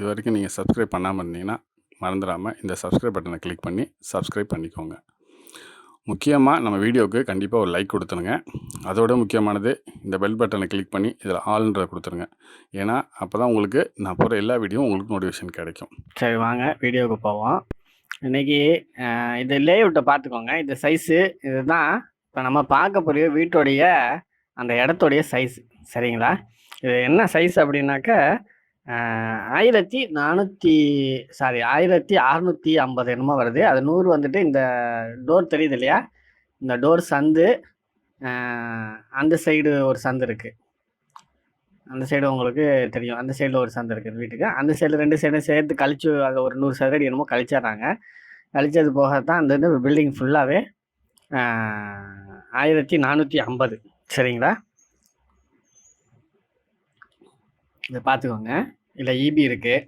இது வரைக்கும் நீங்கள் சப்ஸ்கிரைப் பண்ணாமல் இருந்தீங்கன்னா மறந்துடாமல் இந்த சப்ஸ்கிரைப் பட்டனை கிளிக் பண்ணி சப்ஸ்கிரைப் பண்ணிக்கோங்க. முக்கியமாக நம்ம வீடியோவுக்கு கண்டிப்பாக ஒரு லைக் கொடுத்துருங்க. அதோட முக்கியமானது இந்த பெல் பட்டனை கிளிக் பண்ணி இதில் ஆளுன்றதை கொடுத்துருங்க. ஏன்னா அப்போ தான் உங்களுக்கு நான் போகிற எல்லா வீடியோவும் உங்களுக்கு நோட்டிஃபிகேஷன் கிடைக்கும். சரி வாங்க வீடியோவுக்கு போவோம். இன்னைக்கு இது லேஅவுட்டை பார்த்துக்கோங்க. இந்த சைஸு. இதுதான் இப்போ நம்ம பார்க்க போகிற வீட்டுடைய அந்த இடத்துடைய சைஸ். சரிங்களா? இது என்ன சைஸ் அப்படின்னாக்க ஆயிரத்தி நானூற்றி சாரி ஆயிரத்தி அறநூற்றி ஐம்பது என்னமோ வருது. அது நூறு வந்துட்டு இந்த டோர் தெரியுது இல்லையா? இந்த டோர் சந்து அந்த சைடு ஒரு சந்து இருக்குது அந்த சைடு உங்களுக்கு தெரியும். அந்த சைடில் ஒரு சந்து இருக்குது வீட்டுக்கு. அந்த சைடில் ரெண்டு சைடும் சேர்த்து கழிச்சு அதை ஒரு நூறு சதுரடி என்னமோ கழிச்சிடுறாங்க. கழிச்சது போக தான் அந்த இது பில்டிங் ஃபுல்லாகவே ஆயிரத்தி நானூற்றி ஐம்பது. சரிங்களா? இதை பார்த்துக்கோங்க. இல்லை ஈபி இருக்குது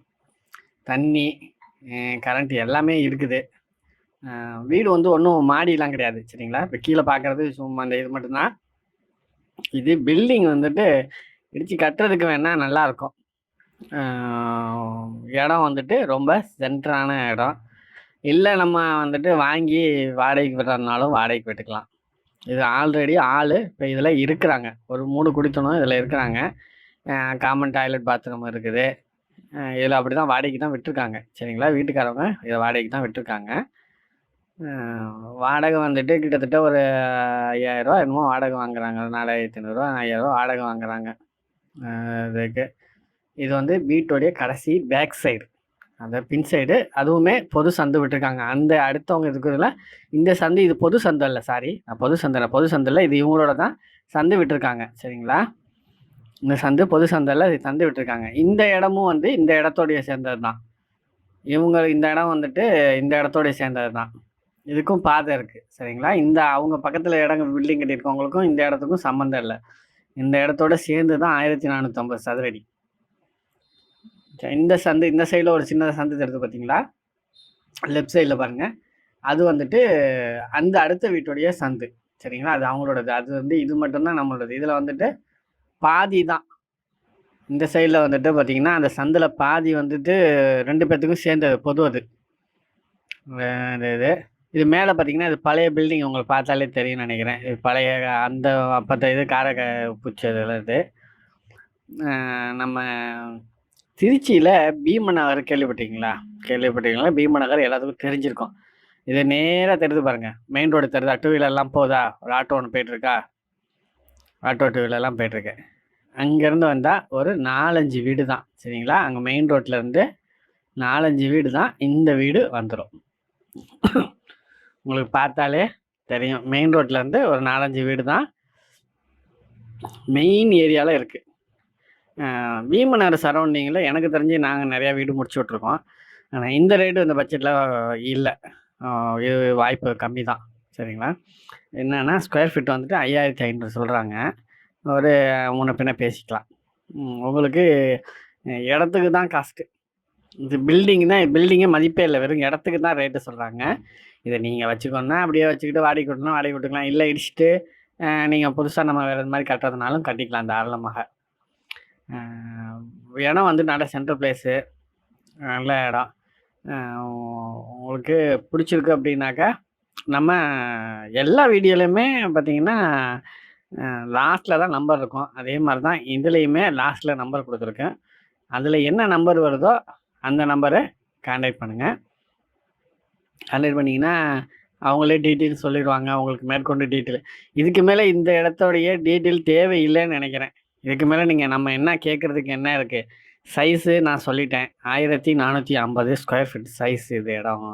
தண்ணி கரண்ட் எல்லாமே இருக்குது. வீடு வந்து ஒன்றும் மாடிலாம் கிடையாது சரிங்களா? இப்போ கீழே பார்க்குறது சும்மா அந்த இது மட்டும்தான். இது பில்டிங் வந்துட்டு இடித்து கட்டுறதுக்கு வேணால் நல்லாயிருக்கும். இடம் வந்துட்டு ரொம்ப சென்டரான இடம். இல்லை நம்ம வந்துட்டு வாங்கி வாடகைக்கு விடுறதுனாலும் வாடகைக்கு விட்டுக்கலாம். இது ஆல்ரெடி ஆள் இப்போ இதில் இருக்கிறாங்க. ஒரு மூணு குடித்தனும் இதில் இருக்கிறாங்க. காமன் டாய்லெட் பாத்ரூம் இருக்குது. இதில் அப்படி தான் வாடகைக்கு தான் விட்டுருக்காங்க. சரிங்களா? வீட்டுக்காரவங்க இதை வாடகைக்கு தான் விட்டுருக்காங்க. வாடகை வந்துட்டு கிட்டத்தட்ட ஒரு ஐயாயிரரூவா என்னமோ வாடகை வாங்குறாங்க. நாலாயிரத்தி ஐநூறுரூவா ஐயாயிரரூவா வாடகை வாங்குறாங்க. இதுக்கு. இது வந்து வீட்டுடைய கடைசி பேக் சைடு. அந்த பின் சைடு அதுவுமே பொது சந்து விட்டுருக்காங்க. அந்த அடுத்தவங்க இருக்கிறதுல இந்த சந்து இது பொது சந்து இல்லை சாரி. நான் பொது சந்தை இல்லை பொது சந்து இல்லை. இது இவங்களோட தான் சந்து விட்டுருக்காங்க. சரிங்களா? இந்த சந்து பொது சந்தையில் இதை தந்து விட்டுருக்காங்க. இந்த இடமும் வந்து இந்த இடத்தோடைய சேர்ந்தது தான் இவங்க இந்த இடம் வந்துட்டு இந்த இடத்தோடைய சேர்ந்தது தான் இதுக்கும் பாதை இருக்குது சரிங்களா? இந்த அவங்க பக்கத்தில் இடங்க பில்டிங் கட்டியிருக்கவங்களுக்கும் இந்த இடத்துக்கும் சம்மந்தம் இல்லை. இந்த இடத்தோட சேர்ந்து தான் ஆயிரத்தி நானூற்றம்பது சதுரடி. இந்த சந்து இந்த சைடில் ஒரு சின்ன சந்து தெரியுது பார்த்தீங்களா லெஃப்ட் சைடில் பாருங்கள் அது வந்துட்டு அந்த அடுத்த வீட்டுடைய சந்து சரிங்களா? அது அவங்களோடது. அது வந்து இது மட்டும்தான் நம்மளோடது. இதில் வந்துட்டு பாதி தான். இந்த சைடில் வந்துட்டு பார்த்தீங்கன்னா அந்த சந்தில் பாதி வந்துட்டு ரெண்டு பேர்த்துக்கும் சேர்ந்தது பொது அது. அஹ் இது இது இது மேலே பார்த்தீங்கன்னா இது பழைய பில்டிங் உங்களுக்கு பார்த்தாலே தெரியும்னு நினைக்கிறேன். இது பழைய அந்த அப்பத்த இது கார பூச்சதுல இது. நம்ம திருச்சியில் பீமநகர் கேள்விப்பட்டீங்களா கேள்விப்பட்டீங்களா பீமநகர் எல்லாத்துக்கும் தெரிஞ்சிருக்கும். இது நேராக தெரிஞ்சு பாருங்கள் மெயின் ரோடு தெரியுதா டூ வீலர்லாம் போகுதா ஒரு ஆட்டோ ஒன்று போயிட்டுருக்கா ஆட்டோ டூ வீலர்லாம் போயிட்டுருக்கேன் அங்கேருந்து வந்தால் ஒரு நாலஞ்சு வீடு தான் சரிங்களா? அங்கே மெயின் ரோட்லேருந்து நாலஞ்சு வீடு தான் இந்த வீடு வந்துடும் உங்களுக்கு பார்த்தாலே தெரியும். மெயின் ரோட்லேருந்து ஒரு நாலஞ்சு வீடு தான் மெயின் ஏரியாவில் இருக்குது பீமநகர் சரௌண்டிங்கில் எனக்கு தெரிஞ்சு நாங்கள் நிறையா வீடு முடிச்சு விட்ருக்கோம் ஆனால் இந்த ரேட்டு இந்த பட்ஜெட்டில் இல்லை. இது வாய்ப்பு கம்மி தான் சரிங்களா? என்னென்னா ஸ்கொயர் ஃபீட் வந்துட்டு ஐயாயிரத்தி ஐநூறு சொல்கிறாங்க ஒரு முன்ன பின்ன பேசிக்கலாம். உங்களுக்கு இடத்துக்கு தான் காஸ்ட்டு இது பில்டிங் தான் பில்டிங்கே மதிப்பே இல்லை. வெறும் இடத்துக்கு தான் ரேட்டு சொல்கிறாங்க இதை நீங்கள் வச்சுக்கோன்னா அப்படியே வச்சுக்கிட்டு வாடகை விட்டணும் வாடகை விட்டுக்கலாம் இல்லை இடிச்சிட்டு நீங்கள் புதுசாக நம்ம வேறு மாதிரி கட்டுறதுனாலும் கட்டிக்கலாம் தாராளமாக. இடம் வந்து நல்ல சென்ட்ரல் பிளேஸு நல்ல இடம். உங்களுக்கு பிடிச்சிருக்கு அப்படின்னாக்கா நம்ம எல்லா வீடியோலையுமே பார்த்தீங்கன்னா லாஸ்ட்டில் தான் நம்பர் இருக்கும். அதே மாதிரி தான் இதுலேயுமே லாஸ்ட்டில் நம்பர் கொடுத்துருக்கேன். அதில் என்ன நம்பர் வருதோ அந்த நம்பரை கான்டாக்ட் பண்ணுங்கள் கான்டாக்ட் பண்ணிங்கன்னா அவங்களே டீட்டெயில் சொல்லிடுவாங்க. அவங்களுக்கு மேற்கொண்டு டீட்டெயில் இதுக்கு மேலே இந்த இடத்தோடைய டீட்டெயில் தேவையில்லைன்னு நினைக்கிறேன். இதுக்கு மேலே நீங்கள் நம்ம என்ன கேட்குறதுக்கு என்ன இருக்குது சைஸு நான் சொல்லிட்டேன். ஆயிரத்தி நானூற்றி ஐம்பது ஸ்கொயர் ஃபீட் சைஸ் இது இடம்.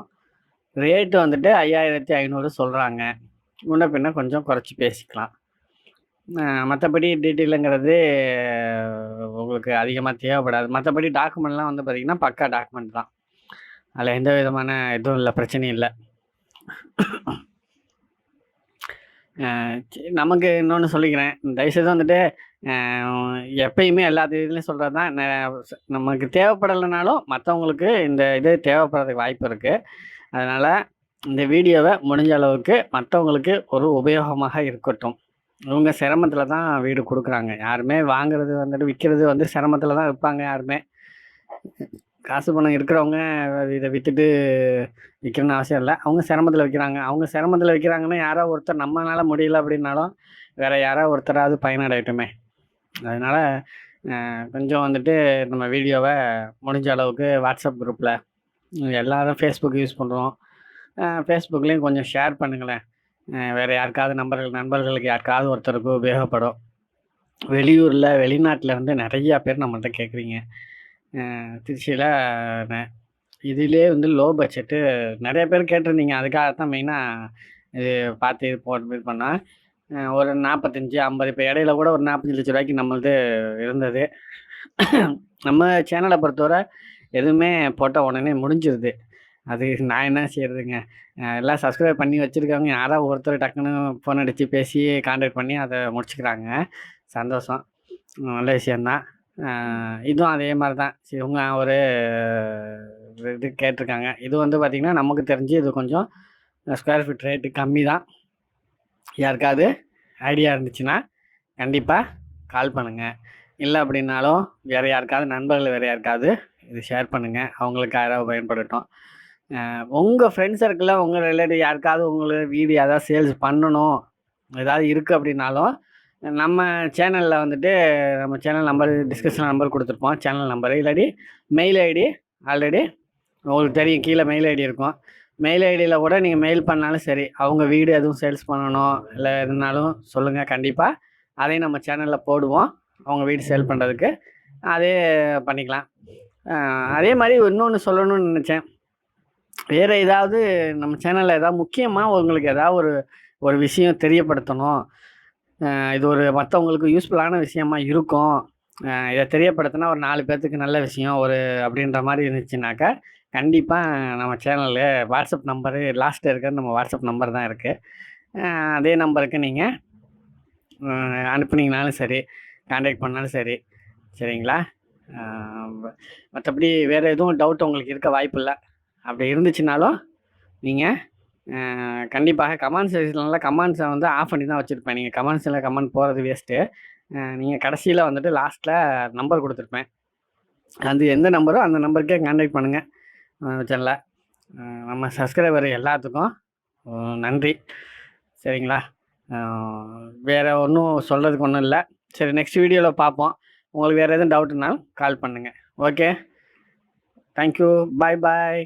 ரேட்டு வந்துட்டு ஐயாயிரத்தி ஐநூறு சொல்கிறாங்க முன்ன பின்ன கொஞ்சம் குறைச்சி பேசிக்கலாம். மற்றபடி டீட்டெயிலுங்கிறது உங்களுக்கு அதிகமாக தேவைப்படாது. மற்றபடி டாக்குமெண்ட்லாம் வந்து பார்த்திங்கன்னா பக்கா டாக்குமெண்ட் தான். அதில் எந்த விதமான இதுவும் இல்லை பிரச்சனையும் இல்லை. சி- நமக்கு இன்னொன்று சொல்லிக்கிறேன். தயவுசெய்து வந்துட்டு அஹ் எப்பயுமே எல்லா இதுலேயும் சொல்கிறது தான். ந- ச- நமக்கு தேவைப்படலைனாலும் மற்றவங்களுக்கு இந்த இது தேவைப்படுறதுக்கு வாய்ப்பு இருக்குது அதனால் இந்த வீடியோவை முடிஞ்ச அளவுக்கு மற்றவங்களுக்கு ஒரு உபயோகமாக இருக்கட்டும். இவங்க சிரமத்தில் தான் வீடு கொடுக்குறாங்க. யாருமே வாங்குறது வந்துட்டு விற்கிறது வந்து சிரமத்தில் தான் விற்பாங்க யாருமே. காசு பணம் இருக்கிறவங்க இதை விற்றுட்டு விற்கணும்னு அவசியம் இல்லை. அவங்க சிரமத்தில் விற்கிறாங்க அவங்க சிரமத்தில் விற்கிறாங்கன்னா யாரோ ஒருத்தர் நம்மளால முடியல அப்படின்னாலும் வேறு யாரோ ஒருத்தராவது பயனடையட்டுமே. அதனால் கொஞ்சம் வந்துட்டு நம்ம வீடியோவை முடிஞ்ச அளவுக்கு வாட்ஸ்அப் குரூப்பில் எல்லோரும் ஃபேஸ்புக் யூஸ் பண்ணுறோம் ஃபேஸ்புக்லேயும் கொஞ்சம் ஷேர் பண்ணுங்களேன். வேறு யாருக்காவது நண்பர்கள் நண்பர்களுக்கு யாருக்காவது ஒருத்தருக்கு உபயோகப்படும். வெளியூரில் வெளிநாட்டில் இருந்து நிறையா பேர் நம்மள்ட்ட கேட்குறீங்க திருச்சியில் இதிலே வந்து லோ பட்ஜெட்டு நிறைய பேர் கேட்டிருந்தீங்க. அதுக்காக தான் மெயினாக இது பார்த்து இது போட்டு இது பண்ணால் ஒரு நாற்பத்தஞ்சு ஐம்பது இப்போ இடையில கூட ஒரு நாற்பத்தஞ்சு லட்ச ரூபாய்க்கு நம்மளது இருந்தது. நம்ம சேனலை பொறுத்தவரை எதுவுமே போட்ட உடனே முடிஞ்சிருது. அது நான் என்ன செய்யறதுங்க எல்லாம் சப்ஸ்கிரைப் பண்ணி வச்சுருக்கவங்க யாராவது ஒருத்தர் டக்குன்னு ஃபோன் அடித்து பேசி கான்டாக்ட் பண்ணி அதை முடிச்சுக்கிறாங்க. சந்தோஷம். நல்ல விஷயந்தான் இதுவும் அதே மாதிரி தான் சரி இவங்க ஒரு இது கேட்டிருக்காங்க. இது வந்து பார்த்திங்கன்னா நமக்கு தெரிஞ்சு இது கொஞ்சம் ஸ்கொயர் ஃபீட் ரேட்டு கம்மி தான் யாருக்காவது ஐடியா இருந்துச்சுன்னா கண்டிப்பாக கால் பண்ணுங்கள் இல்லை அப்படின்னாலும் வேறு யாருக்காவது நண்பர்கள் வேறு யாருக்காவது இது ஷேர் பண்ணுங்கள் அவங்களுக்கு யாராவது பயன்படட்டும். உங்கள் ஃப்ரெண்ட்ஸ் சர்க்கிளில் உங்கள் ரிலேட்டிவ் யாருக்காவது உங்களுக்கு வீடு ஏதாவது சேல்ஸ் பண்ணணும் ஏதாவது இருக்குது அப்படின்னாலும் நம்ம சேனலில் வந்துட்டு நம்ம சேனல் நம்பர் டிஸ்கிரிப்ஷன் நம்பர் கொடுத்துருப்போம் சேனல் நம்பர் இல்லாடி மெயில் ஐடி ஆல்ரெடி உங்களுக்கு தெரியும் கீழே மெயில் ஐடி இருக்கும். மெயில் ஐடியில் கூட நீங்கள் மெயில் பண்ணாலும் சரி அவங்க வீடு எதுவும் சேல்ஸ் பண்ணணும் இல்லை இருந்தாலும் சொல்லுங்கள் கண்டிப்பாக அதையும் நம்ம சேனலில் போடுவோம் அவங்க வீடு சேல் பண்ணுறதுக்கு அதே பண்ணிக்கலாம். அதே மாதிரி இன்னொன்று சொல்லணும்னு நினச்சேன். வேறு ஏதாவது நம்ம சேனலில் ஏதாவது முக்கியமாக உங்களுக்கு ஏதாவது ஒரு ஒரு விஷயம் தெரியப்படுத்தணும். இது ஒரு மற்றவங்களுக்கு யூஸ்ஃபுல்லான விஷயமா இருக்கும். இதை தெரியப்படுத்தினா ஒரு நாலு பேர்த்துக்கு நல்ல விஷயம் ஒரு அப்படின்ற மாதிரி இருந்துச்சுனாக்கா கண்டிப்பாக நம்ம சேனலில் வாட்ஸ்அப் நம்பரு லாஸ்ட்டில் இருக்கிற நம்ம வாட்ஸ்அப் நம்பர் தான் இருக்குது அதே நம்பருக்கு நீங்கள் அனுப்புனீங்கனாலும் சரி கான்டாக்ட் பண்ணாலும் சரி சரிங்களா? மற்றபடி வேறு எதுவும் டவுட் உங்களுக்கு இருக்க வாய்ப்பு இல்லை. அப்படி இருந்துச்சுனாலும் நீங்கள் கண்டிப்பாக கமெண்ட் செக்ஷனில் கமெண்ட்ஸை வந்து ஆஃப் பண்ணி தான் வச்சுருப்பேன். நீங்கள் கமெண்ட்ஸில் கமெண்ட் போகிறது வேஸ்ட்டு நீங்கள் கடைசியில் வந்துட்டு லாஸ்ட்டில் நம்பர் கொடுத்துருப்பேன். அது எந்த நம்பரோ அந்த நம்பருக்கே கான்டாக்ட் பண்ணுங்கள் சேனலில் நம்ம சப்ஸ்கிரைபர் எல்லாத்துக்கும் நன்றி. சரிங்களா? வேறு ஒன்றும் சொல்கிறதுக்கு ஒன்றும் இல்லை. சரி நெக்ஸ்ட் வீடியோவில் பார்ப்போம். உங்களுக்கு வேறு எதுவும் டவுட்னாலும் கால் பண்ணுங்கள் ஓகே தேங்க்யூ பாய் பாய்